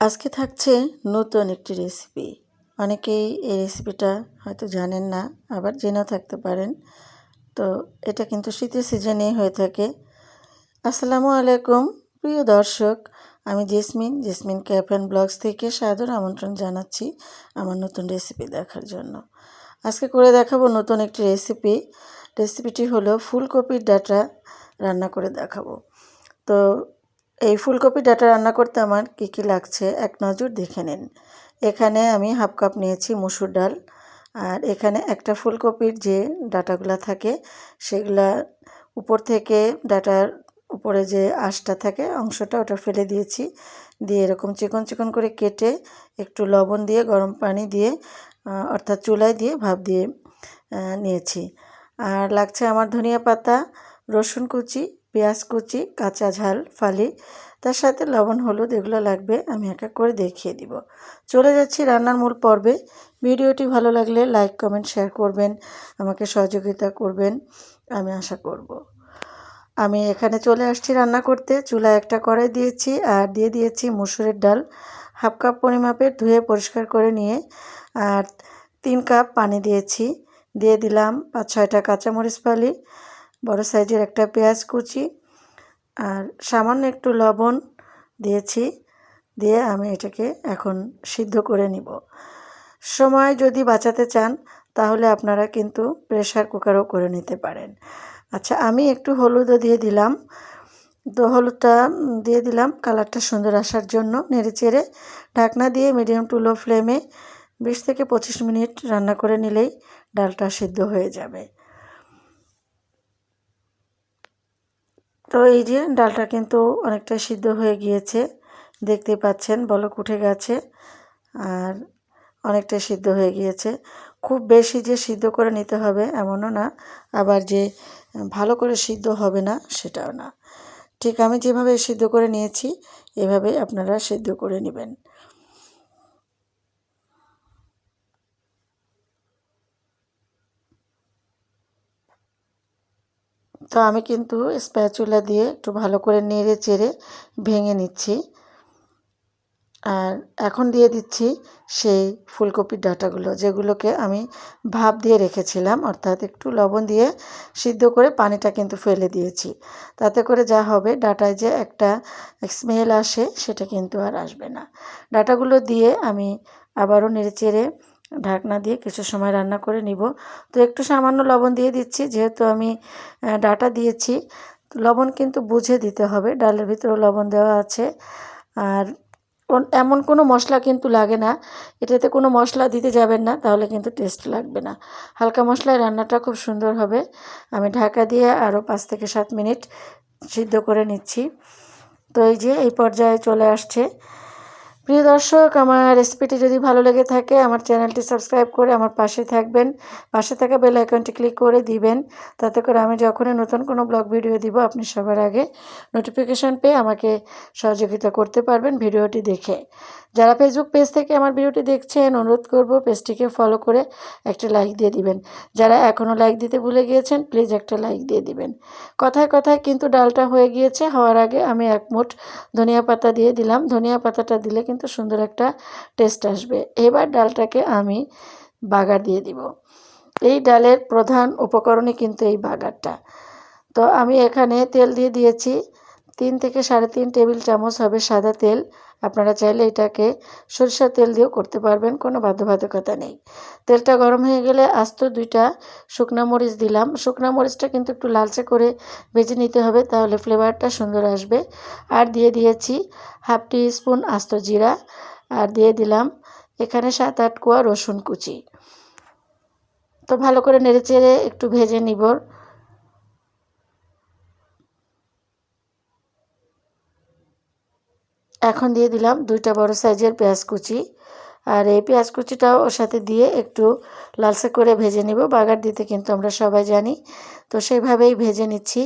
আজকে থাকছে নতুন একটি রেসিপি অনেকেই এই রেসিপিটা হয়তো জানেন না, আবার জেনেও থাকতে পারেন। তো এটা কিন্তু শীতের সিজনেই হয়ে থাকে। আসসালামু আলাইকুম, প্রিয় দর্শক, আমি Jesmin. Jesmin cafe and vlogs থেকে সাদর আমন্ত্রণ জানাচ্ছি আমার নতুন রেসিপি দেখার জন্য। আজকে করে দেখাবো নতুন একটি রেসিপি রেসিপিটি হলো ফুলকপির ডাটা রান্না করে দেখাবো। তো এই ফুলকপি ডাটা রান্না করতে আমার কী কী লাগছে এক নজর দেখে নিন। এখানে আমি হাফ কাপ নিয়েছি মুসুর ডাল আর এখানে একটা ফুলকপির যে ডাটাগুলো থাকে সেগুলা উপর থেকে ডাটার উপরে যে আঁশটা থাকে অংশটা ওটা ফেলে দিয়েছি। দিয়ে এরকম চিকন চিকন করে কেটে একটু লবণ দিয়ে, গরম পানি দিয়ে অর্থাৎ চুলায় দিয়ে ভাপ দিয়ে নিয়েছি। আর লাগছে আমার ধনিয়া পাতা, রসুন কুচি পেঁয়াজ কুচি, কাঁচা ঝাল, ফালি, তার সাথে লবণ, হলুদ, এগুলো লাগবে, আমি এক এক করে দেখিয়ে দিব। চলে যাচ্ছি রান্নার মূল পর্বে। ভিডিওটি ভালো লাগলে লাইক, কমেন্ট, শেয়ার করবেন, আমাকে সহযোগিতা করবেন, আমি আশা করব। আমি এখানে চলে আসছি রান্না করতে। চুলা একটা কড়াই দিয়েছি আর দিয়ে দিয়েছি মুসুরের ডাল। হাফ কাপ পরিমাপের ধুয়ে পরিষ্কার করে নিয়ে আর তিন কাপ পানি দিয়েছি। দিয়ে দিলাম পাঁচ ছয়টা কাঁচামরিচ ফালি বড় সাইজের একটা পেঁয়াজ কুচি আর সামান্য একটু লবণ দিয়েছি, দিয়ে আমি এটাকে এখন সিদ্ধ করে নিব। সময় যদি বাঁচাতে চান, তাহলে আপনারা কিন্তু প্রেশার কুকারও করে নিতে পারেন। আচ্ছা আমি একটু হলুদও দিয়ে দিলাম। তো হলুদটা দিয়ে দিলাম। কালারটা সুন্দর আসার জন্য নেড়ে চেড়ে ঢাকনা দিয়ে মিডিয়াম টু লো ফ্লেমে বিশ থেকে পঁচিশ মিনিট রান্না করে নিলেই ডালটা সিদ্ধ হয়ে যাবে। তো এই যে ডালটা কিন্তু অনেকটা সিদ্ধ হয়ে গিয়েছে, দেখতে পাচ্ছেন, বলক উঠে গেছে আর অনেকটা সিদ্ধ হয়ে গিয়েছে। খুব বেশি যে সিদ্ধ করে নিতে হবে এমনও না, আবার যে ভালো করে সিদ্ধ হবে না সেটাও না। ঠিক আমি যেভাবে সিদ্ধ করে নিয়েছি, এভাবে আপনারা সিদ্ধ করে নেবেন। তো আমি কিন্তু স্প্যাচুলা দিয়ে একটু ভালো করে নেড়ে চেড়ে ভেঙে নিচ্ছি। আর এখন দিয়ে দিচ্ছি সেই ফুলকপির ডাঁটাগুলো, যেগুলোকে আমি ভাপ দিয়ে রেখেছিলাম, অর্থাৎ একটু লবণ দিয়ে সিদ্ধ করে পানিটা কিন্তু ফেলে দিয়েছি। তাতে করে যা হবে, ডাটায় যে একটা স্মেল আসে, সেটা কিন্তু আর আসবে না। ডাটাগুলো দিয়ে আমি আবারও নেড়ে চেড়ে ঢাকনা দিয়ে কিছু সময় রান্না করে নিব। তো একটু সামান্য লবণ দিয়ে দিচ্ছি, যেহেতু আমি ডাটা দিয়েছি। লবণ কিন্তু বুঝে দিতে হবে, ডালের ভিতরেও লবণ দেওয়া আছে। আর এমন কোনো মশলা কিন্তু লাগে না, এটাতে কোনো মশলা দিতে যাবেন না, তাহলে কিন্তু টেস্ট লাগবে না। হালকা মশলায় রান্নাটা খুব সুন্দর হবে। আমি ঢাকা দিয়ে আরও পাঁচ থেকে সাত মিনিট সিদ্ধ করে নিচ্ছি। তো এই যে এই পর্যায়ে চলে আসছে। প্রিয় দর্শক, আমার রেসিপিটি যদি ভালো লেগে থাকে, আমার চ্যানেলটি সাবস্ক্রাইব করে আমার পাশে থাকবেন। পাশে থাকা বেল আইকনটি ক্লিক করে দিবেন। তাতে করে আমি যখনই নতুন কোনো ব্লগ ভিডিও দিব, আপনি সবার আগে নোটিফিকেশান পেয়ে আমাকে সহযোগিতা করতে পারবেন ভিডিওটি দেখে। যারা ফেসবুক পেজ থেকে আমার ভিডিওটি দেখছেন, অনুরোধ করব পেজটিকে ফলো করে একটা লাইক দিয়ে দিবেন। যারা এখনও লাইক দিতে ভুলে গিয়েছেন প্লিজ একটা লাইক দিয়ে দিবেন। কথায় কথায় কিন্তু ডালটা হয়ে গিয়েছে, হওয়ার আগে আমি এক মুঠ ধনিয়া পাতা দিয়ে দিলাম। ধনিয়া পাতাটা দিলে কিন্তু সুন্দর একটা টেস্ট আসবে। এবার ডালটাকে আমি বাগার দিয়ে দিব। এই ডালের প্রধান উপকরণই কিন্তু এই বাগারটা। তো আমি এখানে তেল দিয়ে দিয়েছি। তিন থেকে সাড়ে তিন টেবিল চামচ হবে সাদা তেল। আপনারা চাইলে এটাকে সরিষার তেল দিয়েও করতে পারবেন, কোনো বাধ্যবাধকতা নেই। তেলটা গরম হয়ে গেলে আস্ত দুইটা শুকনো মরিচ দিলাম। শুকনো মরিচটা কিন্তু একটু লালচে করে ভেজে নিতে হবে, তাহলে ফ্লেভারটা সুন্দর আসবে। আর দিয়ে দিয়েছি হাফ টি স্পুন আস্ত জিরা। আর দিয়ে দিলাম এখানে সাত আট কোয়া রসুন কুচি। তো ভালো করে নেড়ে চেড়ে একটু ভেজে নিব। এখন দিয়ে দিলাম দুইটা বড় সাইজের পেঁয়াজ কুচি। আর এই পেঁয়াজ কুচিটাও ওর সাথে দিয়ে একটু লালসে করে ভেজে নিব। বাগার দিতে কিন্তু আমরা সবাই জানি। তো সেইভাবেই ভেজে নিচ্ছি।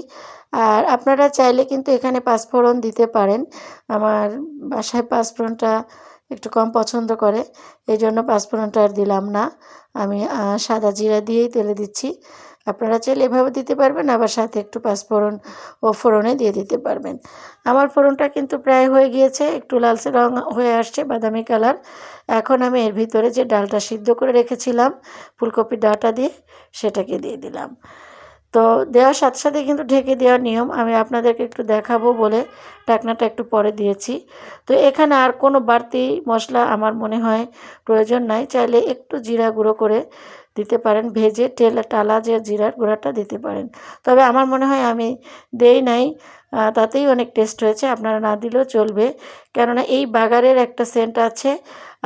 আর আপনারা চাইলে কিন্তু এখানে পাঁচফোড়ন দিতে পারেন। আমার বাসায় পাঁচফোড়নটা একটু কম পছন্দ করে। এই জন্য পাঁচফোড়নটা আর দিলাম না। আমি সাদা জিরা দিয়েই তেলে দিচ্ছি। আপনারা চাইলে এভাবে দিতে পারবেন, আবার সাথে একটু পাঁচফোড়ন ও ফোড়নে দিয়ে দিতে পারবেন। আমার ফোড়নটা কিন্তু প্রায় হয়ে গিয়েছে, একটু লালচে রং হয়ে আসছে, বাদামি কালার। এখন আমি এর ভিতরে যে ডালটা সিদ্ধ করে রেখেছিলাম, ফুলকপির ডাটা দিয়ে, সেটাকে দিয়ে দিলাম। তো দেওয়ার সাথে সাথে কিন্তু ঢেকে দেওয়ার নিয়ম আমি আপনাদেরকে একটু দেখাবো বলে ঢাকনাটা একটু পরে দিয়েছি। তো এখানে আর কোনো বাড়তি মশলা আমার মনে হয় প্রয়োজন নাই। চাইলে একটু জিরা গুঁড়ো করে দিতে পারেন, ভেজে টেলা, টালা যে জিরার গুঁড়াটা দিতে পারেন। তবে আমার মনে হয় আমি দেই নাই তাতেই অনেক টেস্ট হয়েছে, আপনারা না দিলেও চলবে। কেননা এই বাগারের একটা সেন্ট আছে,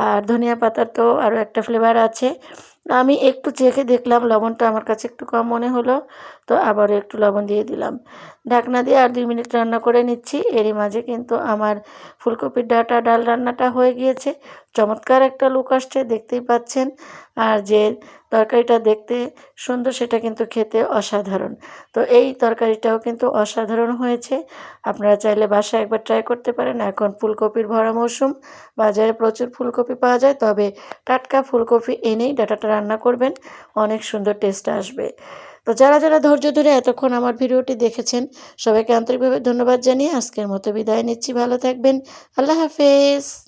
আর ধনিয়া পাতার তো আরও একটা ফ্লেভার আছে। আমি একটু চেখে দেখলাম, লবণটা আমার কাছে একটু কম মনে হলো। তো আবারও একটু লবণ দিয়ে দিলাম। ঢাকনা দিয়ে আর দুই মিনিট রান্না করে নিচ্ছি। এরই মাঝে কিন্তু আমার ফুলকপির ডাটা, ডাল রান্নাটা হয়ে গিয়েছে। চমৎকার একটা লুক আসছে, দেখতেই পাচ্ছেন। আর যে তরকারিটা দেখতে সুন্দর, সেটা কিন্তু খেতে অসাধারণ। তো এই তরকারিটাও কিন্তু অসাধারণ হয়েছে। আপনারা চাইলে বাসায় একবার ট্রাই করতে পারেন। এখন ফুলকপির ভরা মৌসুম। বাজারে প্রচুর ফুলকপি পাওয়া যায়। তবে টাটকা ফুলকপি এনেই ডাটাটা রান্না করবেন। অনেক সুন্দর টেস্ট আসবে। তো যারা যারা ধৈর্য ধরে এতক্ষণ আমার ভিডিওটি দেখেছেন, সবাইকে আন্তরিকভাবে ধন্যবাদ জানিয়ে আজকের মতো বিদায় নিচ্ছি। ভালো থাকবেন। আল্লাহ হাফেজ।